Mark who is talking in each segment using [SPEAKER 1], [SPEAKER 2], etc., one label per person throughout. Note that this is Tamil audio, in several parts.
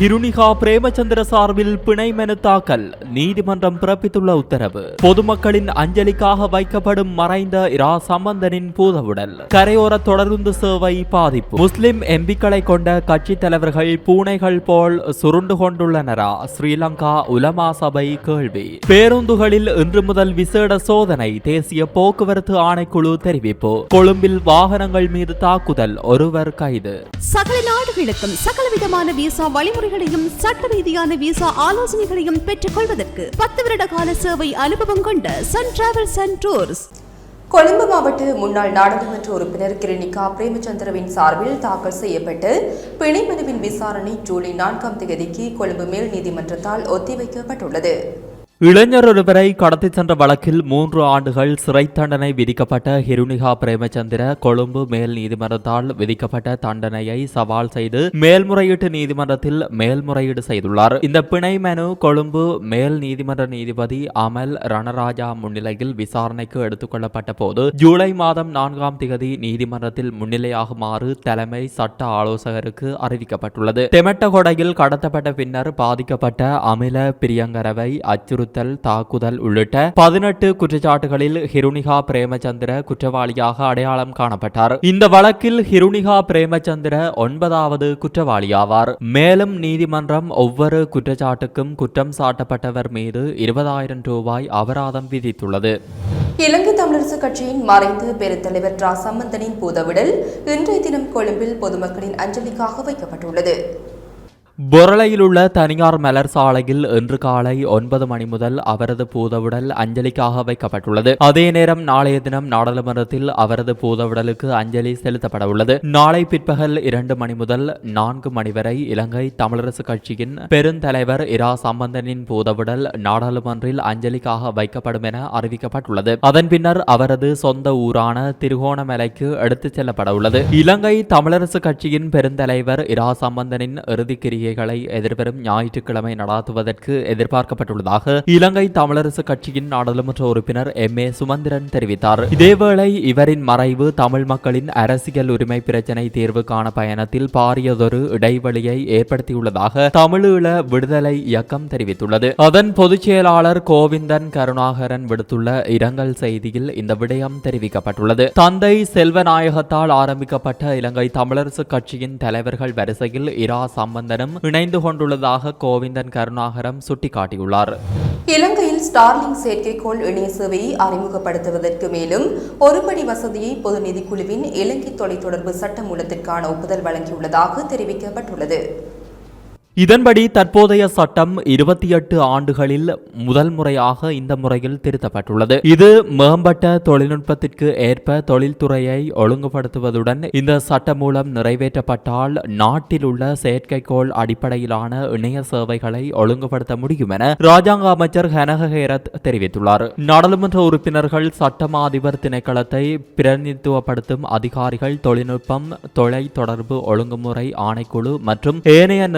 [SPEAKER 1] கிருணிகா பிரேமச்சந்திர சார்பில் பிணை மனு தாக்கல் நீதிமன்றம் பிறப்பித்துள்ள உத்தரவு. பொதுமக்களின் அஞ்சலிக்காக வைக்கப்படும் மறைந்த இரா சம்பந்தனின் பூதவுடல். கரையோர தொடருந்து சேவை பாதிப்பு. முஸ்லிம் எம்பிக்களை கொண்ட கட்சி தலைவர்கள் பூனைகள் போல் சுருண்டு கொண்டுள்ளனரா? ஸ்ரீலங்கா உலமா சபை கேள்வி. பேருந்துகளில் இன்று முதல் விசேட சோதனை தேசிய போக்குவரத்து ஆணைக்குழு தெரிவிப்பு. கொழும்பில் வாகனங்கள் மீது தாக்குதல் ஒருவர் கைது.
[SPEAKER 2] சகல நாடுகளுக்கும் சகலவிதமான விசா வழிமுறைகளையும் சட்ட ரீதியான விசா ஆலோசனைகளையும் பெற்றுக் கொள்வதற்கு பத்து வருட கால சேவை அனுபவம் கொண்ட sun travels and tours
[SPEAKER 3] Colombo மாவட்ட முன்னாள் நாடாளுமன்ற உறுப்பினர் கிரணிகா பிரேமச்சந்திரவின் சார்பில் தாக்கல் செய்யப்பட்டு பிணை மனுவின் விசாரணை ஜூலை நான்காம் தேதிக்கு கொழும்பு மேல் நீதிமன்றத்தால் ஒத்திவைக்கப்பட்டுள்ளது.
[SPEAKER 1] இளைஞர் ஒருவரை கடத்தி சென்ற வழக்கில் மூன்று ஆண்டுகள் சிறை தண்டனை விதிக்கப்பட்ட ஹிருணிகா பிரேமச்சந்திர கொழும்பு மேல் நீதிமன்றத்தால் விதிக்கப்பட்ட தண்டனையை சவால் செய்து மேல்முறையீட்டு நீதிமன்றத்தில் மேல்முறையீடு செய்துள்ளார். இந்த பிணை மனு கொழும்பு மேல் நீதிமன்ற நீதிபதி அமல் ரணராஜா முன்னிலையில் விசாரணைக்கு எடுத்துக்கொள்ளப்பட்ட போது ஜூலை மாதம் நான்காம் திகதி நீதிமன்றத்தில் முன்னிலையாகுமாறு தலைமை சட்ட ஆலோசகருக்கு அறிவிக்கப்பட்டுள்ளது. தெமட்டகொடையில் கடத்தப்பட்ட பின்னர் பாதிக்கப்பட்ட அமில பிரியங்கரவை அச்சுறுத்தி அச்சுறுத்தல் தாக்குதல் உள்ளிட்ட பதினெட்டு குற்றச்சாட்டுகளில் ஹிருனிகா பிரேமச்சந்திர குற்றவாளியாக அடையாளம் காணப்பட்டார். இந்த வழக்கில் ஹிருனிகா பிரேமச்சந்திர ஒன்பதாவது குற்றவாளியாவார். மேலும் நீதிமன்றம் ஒவ்வொரு குற்றச்சாட்டுக்கும் குற்றம் சாட்டப்பட்டவர் மீது இருபதாயிரம் ரூபாய் அபராதம் விதித்துள்ளது.
[SPEAKER 3] இலங்கை தமிழரசு கட்சியின் மறைந்த பெருந்தலைவர் ரா சம்பந்தனின் பூதவிடல் இன்றைய தினம் கொழும்பில் பொதுமக்களின் அஞ்சலிக்காக வைக்கப்பட்டுள்ளது.
[SPEAKER 1] பொரளையில் உள்ள தனியார் மலர் சாலையில் இன்று காலை ஒன்பது மணி முதல் அவரது பூதவுடல் அஞ்சலிக்காக வைக்கப்பட்டுள்ளது. அதே நேரம் நாளைய தினம் நாடாளுமன்றத்தில் அவரது பூதவுடலுக்கு அஞ்சலி செலுத்தப்பட உள்ளது. நாளை பிற்பகல் இரண்டு மணி முதல் நான்கு மணி வரை இலங்கை தமிழரசு கட்சியின் பெருந்தலைவர் இரா சம்பந்தனின் பூதவுடல் நாடாளுமன்றில் அஞ்சலிக்காக வைக்கப்படும் என அறிவிக்கப்பட்டுள்ளது. அதன் பின்னர் அவரது சொந்த ஊரான திருகோணமலைக்கு எடுத்துச் செல்லப்பட உள்ளது. இலங்கை தமிழரசு கட்சியின் பெருந்தலைவர் இரா சம்பந்தனின் இறுதிக்கிரியை கிரிகைகளை எதிர்வரும் ஞாயிற்றுக்கிழமை நடாத்துவதற்கு எதிர்பார்க்கப்பட்டுள்ளதாக இலங்கை தமிழரசு கட்சியின் நாடாளுமன்ற உறுப்பினர் எம். ஏ. சுமந்திரன் தெரிவித்தார். இதேவேளை இவரின் மறைவு தமிழ் மக்களின் அரசியல் உரிமை பிரச்சினை தீர்வுக்கான பயணத்தில் பாரியதொரு இடைவெளியை ஏற்படுத்தியுள்ளதாக தமிழீழ விடுதலை இயக்கம் தெரிவித்துள்ளது. அதன் பொதுச் செயலாளர் கோவிந்தன் கருணாகரன் விடுத்துள்ள இரங்கல் செய்தியில் இந்த விடயம் தெரிவிக்கப்பட்டுள்ளது. தந்தை செல்வநாயகத்தால் ஆரம்பிக்கப்பட்ட இலங்கை தமிழரசு கட்சியின் தலைவர்கள் வரிசையில் இரா சம்பந்தனும் இணைந்து கொண்டுள்ளதாக கோவிந்தன் கருணாகரம் சுட்டிக்காட்டியுள்ளார்.
[SPEAKER 3] இலங்கையில் ஸ்டார்லிங் செயற்கைக்கோள் இணைய சேவையை அறிமுகப்படுத்துவதற்கு மேலும் ஒருபடி வசதியை பொது நிதிக்குழுவின் இலங்கை தொலைத்தொடர்பு சட்டமூலத்திற்கான ஒப்புதல் வழங்கியுள்ளதாக தெரிவிக்கப்பட்டுள்ளது.
[SPEAKER 1] இதன்படி தற்போதைய சட்டம் இருபத்தி எட்டு ஆண்டுகளில் முதல் முறையாக இந்த முறையில் திருத்தப்பட்டுள்ளது. இது மேம்பட்ட தொழில்நுட்பத்திற்கு ஏற்ப தொழில்துறையை ஒழுங்குபடுத்துவதுடன் இந்த சட்டம் மூலம் நிறைவேற்றப்பட்டால் நாட்டில் உள்ள செயற்கைக்கோள் அடிப்படையிலான இணைய சேவைகளை ஒழுங்குபடுத்த முடியும் என ராஜாங்க அமைச்சர் ஹனக ஹேரத் தெரிவித்துள்ளார். நாடாளுமன்ற உறுப்பினர்கள் சட்டமா அதிபர் திணைக்களத்தை பிரதிநிதித்துவப்படுத்தும் அதிகாரிகள் தொழில்நுட்பம் தொலை தொடர்பு ஒழுங்குமுறை ஆணைக்குழு மற்றும் ஏனைய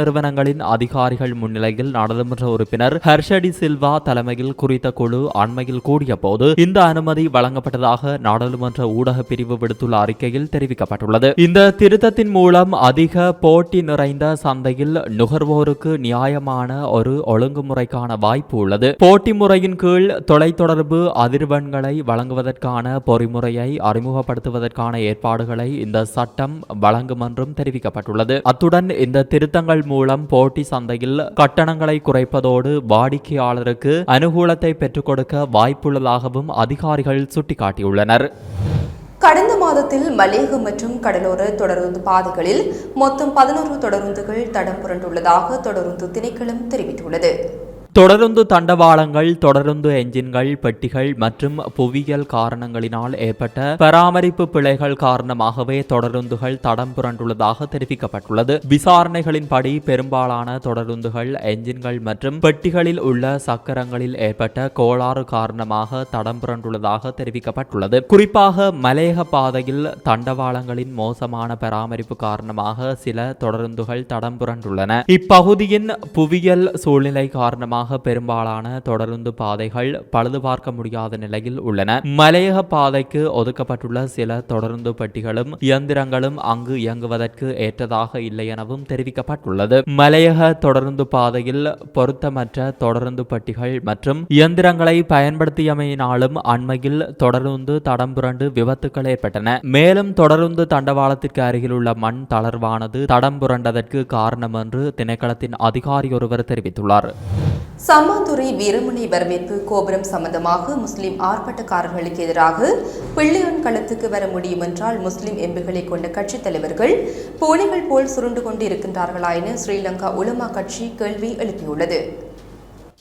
[SPEAKER 1] நிறுவனங்களின் அதிகாரிகள் முன்னிலையில் நாடாளுமன்ற உறுப்பினர் ஹர்ஷடி சில்வா தலைமையில் குறித்த குழு அண்மையில் கூடிய போது இந்த அனுமதி வழங்கப்பட்டதாக நாடாளுமன்ற ஊடக பிரிவு விடுத்துள்ள அறிக்கையில் தெரிவிக்கப்பட்டுள்ளது. இந்த திருத்தத்தின் மூலம் அதிக போட்டி நிறைந்த சந்தையில் நுகர்வோருக்கு நியாயமான ஒரு ஒழுங்குமுறைக்கான வாய்ப்பு உள்ளது. போட்டி முறையின் கீழ் தொலைத்தொடர்பு அதிர்வெண்களை வழங்குவதற்கான பொறிமுறையை அறிமுகப்படுத்துவதற்கான ஏற்பாடுகளை இந்த சட்டம் வழங்கும் என்றும் தெரிவிக்கப்பட்டுள்ளது. அத்துடன் இந்த திருத்தங்கள் மூலம் போட்டி சந்தையில் கட்டணங்களை குறைப்பதோடு வாடிக்கையாளருக்கு அனுகூலத்தை பெற்றுக் கொடுக்க வாய்ப்புள்ளதாகவும் அதிகாரிகள் சுட்டிக்காட்டியுள்ளனர்.
[SPEAKER 3] கடந்த மாதத்தில் மலேகம் மற்றும் கடலோர தொடருந்து பாதைகளில் மொத்தம் பதினோரு தொடருந்துகள் தடம் புரண்டுள்ளதாக தொடருந்து திணைக்களம் தெரிவித்துள்ளது.
[SPEAKER 1] தொடருந்து தண்டவாளங்கள் தொடருந்து என்ஜின்கள் பெட்டிகள் மற்றும் புவியியல் காரணங்களினால் ஏற்பட்ட பராமரிப்பு பிழைகள் காரணமாகவே தொடருந்துகள் தடம் புரண்டுள்ளதாக தெரிவிக்கப்பட்டுள்ளது. விசாரணைகளின்படி பெரும்பாலான தொடருந்துகள் என்ஜின்கள் மற்றும் பெட்டிகளில் உள்ள சக்கரங்களில் ஏற்பட்ட கோளாறு காரணமாக தடம் புரண்டுள்ளதாக தெரிவிக்கப்பட்டுள்ளது. குறிப்பாக மலையக பாதையில் தண்டவாளங்களின் மோசமான பராமரிப்பு காரணமாக சில தொடருந்துகள் தடம் புரண்டுள்ளன. இப்பகுதியின் புவியியல் சூழ்நிலை காரணமாக காரணமாக பெரும்பாலான தொடருந்து பாதைகள் பழுது பார்க்க முடியாத நிலையில் உள்ளன. மலையக பாதைக்கு ஒதுக்கப்பட்டுள்ள சில தொடருந்து பெட்டிகளும் இயந்திரங்களும் அங்கு இயங்குவதற்கு ஏற்றதாக இல்லை எனவும் தெரிவிக்கப்பட்டுள்ளது. மலையக தொடருந்து பாதையில் பொருத்தமற்ற தொடருந்து பெட்டிகள் மற்றும் இயந்திரங்களை பயன்படுத்தியமையினாலும் அண்மையில் தொடருந்து தடம் புரண்டு விபத்துக்கள் ஏற்பட்டன. மேலும் தொடருந்து தண்டவாளத்திற்கு அருகில் உள்ள மண் தளர்வானது தடம் புரண்டதற்கு காரணம் என்று திணைக்களத்தின் அதிகாரி ஒருவர் தெரிவித்துள்ளார்.
[SPEAKER 3] சம்மாந்துறை வீரமுனை வரவேற்பு கோபுரம் சம்பந்தமாக முஸ்லிம் ஆர்ப்பாட்டக்காரர்களுக்கு எதிராக பிள்ளையான் களத்துக்கு வர முடியும் என்றால் முஸ்லிம் எம்பிகளை கொண்ட கட்சித் தலைவர்கள் பூனைகள் போல் சுருண்டு கொண்டு இருக்கின்றார்களா என ஸ்ரீலங்கா உலமா கட்சி கேள்வி எழுப்பியுள்ளது.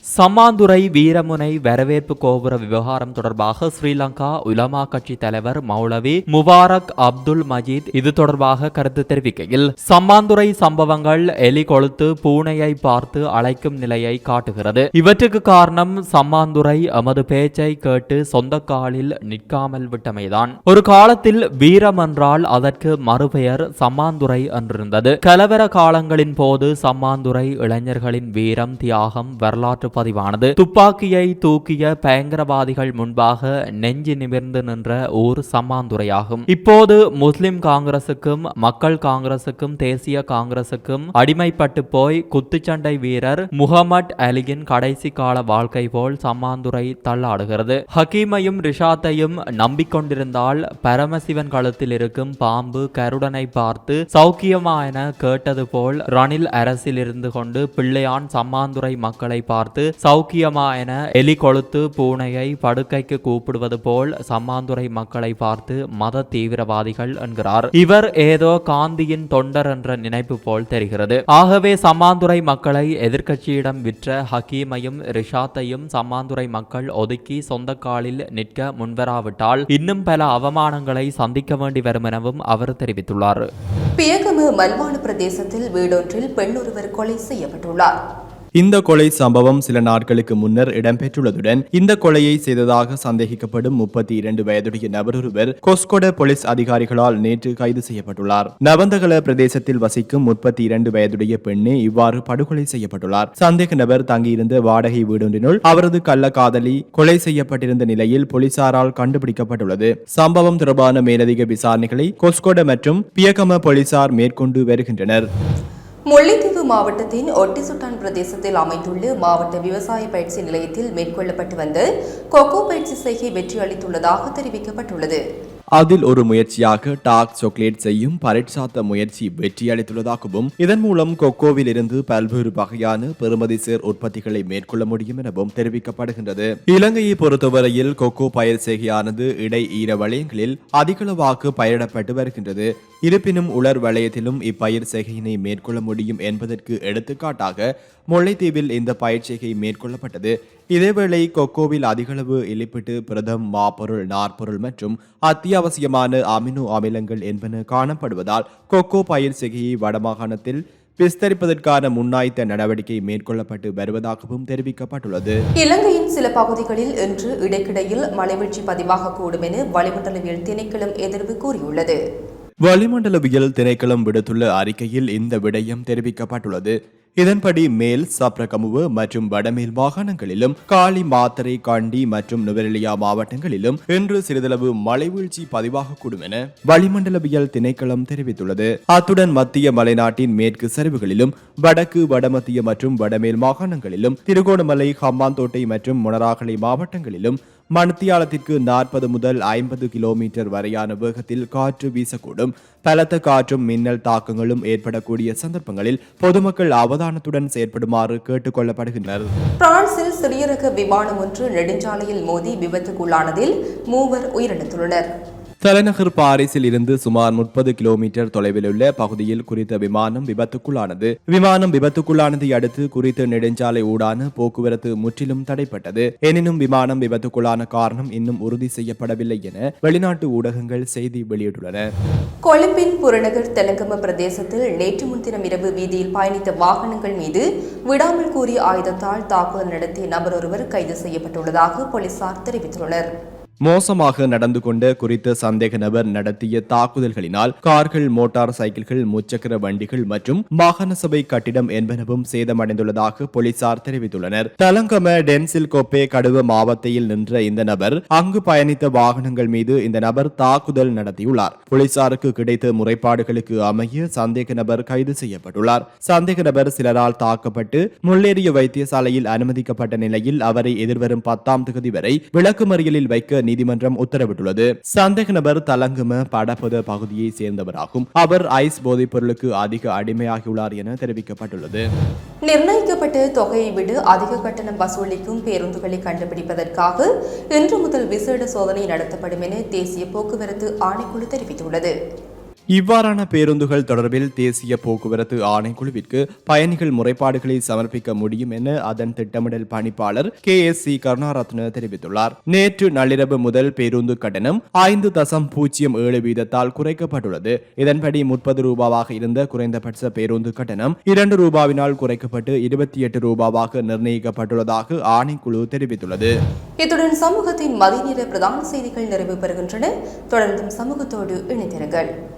[SPEAKER 1] சம்மாந்துறை வீரமுனை வரவேற்பு கோபுர விவகாரம் தொடர்பாக ஸ்ரீலங்கா உலமா கட்சி தலைவர் மௌலவி முபாரக் அப்துல் மஜீத் இது தொடர்பாக கருத்து தெரிவிக்கையில் சம்மாந்துறை சம்பவங்கள் எலி கொளுத்து பூனையை பார்த்து அழைக்கும் நிலையை காட்டுகிறது. இவற்றுக்கு காரணம் சம்மாந்துறை எமது பேச்சை கேட்டு சொந்த காலில் நிற்காமல் விட்டமைதான். ஒரு காலத்தில் வீரம் என்றால் அதற்கு மறுபெயர் சம்மாந்துறை என்றிருந்தது. கலவர காலங்களின் போது சம்மாந்துறை இளைஞர்களின் வீரம் தியாகம் வரலாற்று பதிவானது. துப்பாக்கியை தூக்கிய பயங்கரவாதிகள் முன்பாக நெஞ்சு நிமிர்ந்து நின்ற ஊர் சம்மாந்துறையாகும் இப்போது முஸ்லிம் காங்கிரசுக்கும் மக்கள் காங்கிரசுக்கும் தேசிய காங்கிரசுக்கும் அடிமைப்பட்டு போய் குத்துச்சண்டை வீரர் முகமட் அலியின் கடைசி கால வாழ்க்கை போல் சம்மாந்துரை தள்ளாடுகிறது. ஹக்கீமையும் ரிஷாத்தையும் நம்பிக்கொண்டிருந்தால் பரமசிவன் கழுத்தில் இருக்கும் பாம்பு கருடனை பார்த்து சௌக்கியமா என கேட்டது போல் ரணில் அரசில் இருந்து கொண்டு பிள்ளையான் சம்மாந்துறை மக்களை பார்த்து பார்த்து சௌக்கியமா என எலி கொளுத்து பூனையை படுக்கைக்கு கூப்பிடுவது போல் சம்மாந்துறை மக்களை பார்த்து மத தீவிரவாதிகள் என்கிறார். இவர் ஏதோ காந்தியின் தொண்டர் என்ற நினைப்பு போல் தெரிகிறது. ஆகவே சம்மாந்துறை மக்களை எதிர்க்கட்சியிடம் விற்ற ஹக்கீமையும் ரிஷாத்தையும் சம்மாந்துறை மக்கள் ஒதுக்கி சொந்த காலில் நிற்க முன்வராவிட்டால் இன்னும் பல அவமானங்களை சந்திக்க வேண்டி வரும் எனவும் அவர் தெரிவித்துள்ளார்.
[SPEAKER 3] பியகமு மல்வானு பிரதேசத்தில் வீடொன்றில் பெண்ணொருவர் கொலை செய்யப்பட்டுள்ளார்.
[SPEAKER 4] இந்த கொலை சம்பவம் சில நாட்களுக்கு முன்னர் இடம்பெற்றுள்ளதுடன் இந்த கொலையை செய்ததாக சந்தேகிக்கப்படும் முப்பத்தி இரண்டு வயதுடைய நபரொருவர் கொஸ்கொட போலீஸ் அதிகாரிகளால் நேற்று கைது செய்யப்பட்டுள்ளார். நவந்தகல பிரதேசத்தில் வசிக்கும் முப்பத்தி இரண்டு வயதுடைய பெண்ணே இவ்வாறு படுகொலை செய்யப்பட்டுள்ளார். சந்தேக நபர் தங்கியிருந்த வாடகை வீடொன்றினுள் அவரது கள்ள காதலி கொலை செய்யப்பட்டிருந்த நிலையில் போலீசாரால் கண்டுபிடிக்கப்பட்டுள்ளது. சம்பவம் தொடர்பான மேலதிக விசாரணைகளை கொஸ்கொட மற்றும் பியகம போலீசார் மேற்கொண்டு வருகின்றனர்.
[SPEAKER 3] முல்லைத்தீவு மாவட்டத்தின் ஒட்டிசுட்டான் பிரதேசத்தில் அமைந்துள்ள மாவட்ட விவசாய பயிற்சி நிலையத்தில் மேற்கொள்ளப்பட்டு வந்த கொக்கோ பயிற்சி செய்கை வெற்றி அளித்துள்ளதாக தெரிவிக்கப்பட்டுள்ளது.
[SPEAKER 4] அதில் ஒரு முயற்சியாக டார்க் சாக்லேட் செய்யும் பரிட்சாத்த முயற்சி வெற்றியளித்துள்ளதாகவும் இதன் மூலம் கொக்கோவில் இருந்து பல்வேறு வகையான பெறுமதி சேர் உற்பத்திகளை மேற்கொள்ள முடியும் எனவும் தெரிவிக்கப்படுகின்றது. இலங்கையை பொறுத்தவரையில் கொக்கோ பயிர் செய்கையானது இடை ஈர வளையங்களில் அதிகளவாக பயிரிடப்பட்டு வருகின்றது. இருப்பினும் உலர் வலயத்திலும் இப்பயிர் செய்கையினை மேற்கொள்ள முடியும் என்பதற்கு எடுத்துக்காட்டாக முல்லைத்தீவில் இந்த பயிர் செய்கை மேற்கொள்ளப்பட்டது. இதேவேளை கொக்கோவில் அதிகளவு இலிப்பிட்டு பிரதம் மாப்பொருள் நாற்பொருள் மற்றும் அத்தியாவசியமான அமினோ அமிலங்கள் என்பன காணப்படுவதால் கொக்கோ பயிர் செய்கையை வடமாகாணத்தில் விஸ்தரிப்பதற்கான முன்னாய்த்த நடவடிக்கை மேற்கொள்ளப்பட்டு வருவதாகவும் தெரிவிக்கப்பட்டுள்ளது.
[SPEAKER 3] இலங்கையின் சில பகுதிகளில் இன்று இடைக்கிடையில் மழைவீழ்ச்சி பதிவாகக்கூடும் என வளிமண்டலவியல் திணைக்களம் எதிர்வு கூறியுள்ளது.
[SPEAKER 4] வளிமண்டலவியல் திணைக்களம் விடுத்துள்ள அறிக்கையில் இந்த விடயம் தெரிவிக்கப்பட்டுள்ளது. இதன்படி மேல் சப்ரகமுவு மற்றும் வடமேல் மாகாணங்களிலும் காலி மாத்தரை காண்டி மற்றும் நுவரெலியா மாவட்டங்களிலும் இன்று சிறிதளவு மழை வீழ்ச்சி பதிவாகக்கூடும் என வளிமண்டலவியல் திணைக்களம் தெரிவித்துள்ளது. அத்துடன் மத்திய மலைநாட்டின் மேற்கு சரிவுகளிலும் வடக்கு வடமத்திய மற்றும் வடமேல் மாகாணங்களிலும் திருகோணமலை ஹம்பாந்தோட்டை மற்றும் மொனராகலை மாவட்டங்களிலும் மணித்தியாலத்திற்கு நாற்பது முதல் ஐம்பது கிலோமீட்டர் வரையான வேகத்தில் காற்று வீசக்கூடும். பலத்த காற்றும் மின்னல் தாக்கங்களும் ஏற்படக்கூடிய சந்தர்ப்பங்களில் பொதுமக்கள் அவதானத்துடன் செயற்படுமாறு கேட்டுக் கொள்ளப்படுகின்றனர்
[SPEAKER 3] பிரான்சில் சிறிய ரக விமானம் ஒன்று நெடுஞ்சாலையில் மோதி விபத்துக்குள்ளானதில் மூவர் உயிரிழந்துள்ளனர்.
[SPEAKER 4] தலைநகர் பாரிஸில் இருந்து சுமார் முப்பது கிலோமீட்டர் தொலைவில் உள்ள பகுதியில் குறித்த விமானம் விபத்துக்குள்ளானது. விமானம் விபத்துக்குள்ளானதை அடுத்து குறித்த நெடுஞ்சாலை ஊடான போக்குவரத்து முற்றிலும் தடைப்பட்டது. எனினும் விமானம் விபத்துக்குள்ளான காரணம் இன்னும் உறுதி செய்யப்படவில்லை என வெளிநாட்டு ஊடகங்கள் செய்தி வெளியிட்டுள்ளன.
[SPEAKER 3] கொழும்பின் புறநகர் தெலங்கம பிரதேசத்தில் நேற்று முன்தினம் இரவு வீதியில் பயணித்த வாகனங்கள் மீது விடாமல் கூறிய ஆயுதத்தால் தாக்குதல் நடத்திய நபர் ஒருவர் கைது செய்யப்பட்டுள்ளதாக போலீசார் தெரிவித்துள்ளனர்.
[SPEAKER 4] மோசமாக நடந்து கொண்ட குறித்த சந்தேக நபர் நடத்திய தாக்குதல்களினால் கார்கள் மோட்டார் சைக்கிள்கள் முச்சக்கர வண்டிகள் மற்றும் மாகாண சபை கட்டிடம் என்பனவும் சேதமடைந்துள்ளதாக போலீசார் தெரிவித்துள்ளனர். தலங்கம டென்சில் கோப்பே கடுவ மாவட்டத்தில் நின்ற இந்த நபர் அங்கு பயணித்த வாகனங்கள் மீது இந்த நபர் தாக்குதல் நடத்தியுள்ளார். போலீசாருக்கு கிடைத்த முறைப்பாடுகளுக்கு அமைய சந்தேக நபர் கைது செய்யப்பட்டுள்ளார். சந்தேக நபர் சிலரால் தாக்கப்பட்டு முள்ளேறிய வைத்தியசாலையில் அனுமதிக்கப்பட்ட நிலையில் அவரை எதிர்வரும் பத்தாம் தேதி வரை விளக்குமறியலில் வைக்க நீதிமன்றம் உத்தரவிட்டுள்ளது. சந்தேக நபர் தலங்கும படப்பத பகுதியை சேர்ந்தவராகும். அவர் ஐஸ் போதைப் பொருளுக்கு அதிக அடிமையாகியுள்ளார் என தெரிவிக்கப்பட்டுள்ளது.
[SPEAKER 3] நிர்ணயிக்கப்பட்ட தொகையை விட அதிக கட்டணம் வசூலிக்கும் பேருந்துகளை கண்டுபிடிப்பதற்காக இன்று முதல் விசேட சோதனை நடத்தப்படும் என தேசிய போக்குவரத்து ஆணைக்குழு தெரிவித்துள்ளது.
[SPEAKER 4] இவ்வாறான பேருந்துகள் தொடர்பில் தேசிய போக்குவரத்து ஆணைக்குழுவிற்கு பயணிகள் முறைப்பாடுகளை சமர்ப்பிக்க முடியும் என அதன் திட்டமிடல் பணிப்பாளர் கே எஸ் சி கருணாரத்ன தெரிவித்துள்ளார். நேற்று நள்ளிரவு முதல் பேருந்து கட்டணம் ஐந்து தசம் பூஜ்ஜியம் ஏழு வீதத்தால் குறைக்கப்பட்டுள்ளது. இதன்படி முப்பது ரூபாவாக இருந்த குறைந்தபட்ச பேருந்து கட்டணம் இரண்டு ரூபாவினால் குறைக்கப்பட்டு இருபத்தி எட்டு ரூபாவாக நிர்ணயிக்கப்பட்டுள்ளதாக ஆணைக்குழு தெரிவித்துள்ளது.
[SPEAKER 3] இத்துடன் சமூகத்தின் மதிநேர பிரதான செய்திகள் நிறைவு பெறுகின்றன. தொடர்ந்தும் சமூகத்தோடு இணைந்திருங்கள்.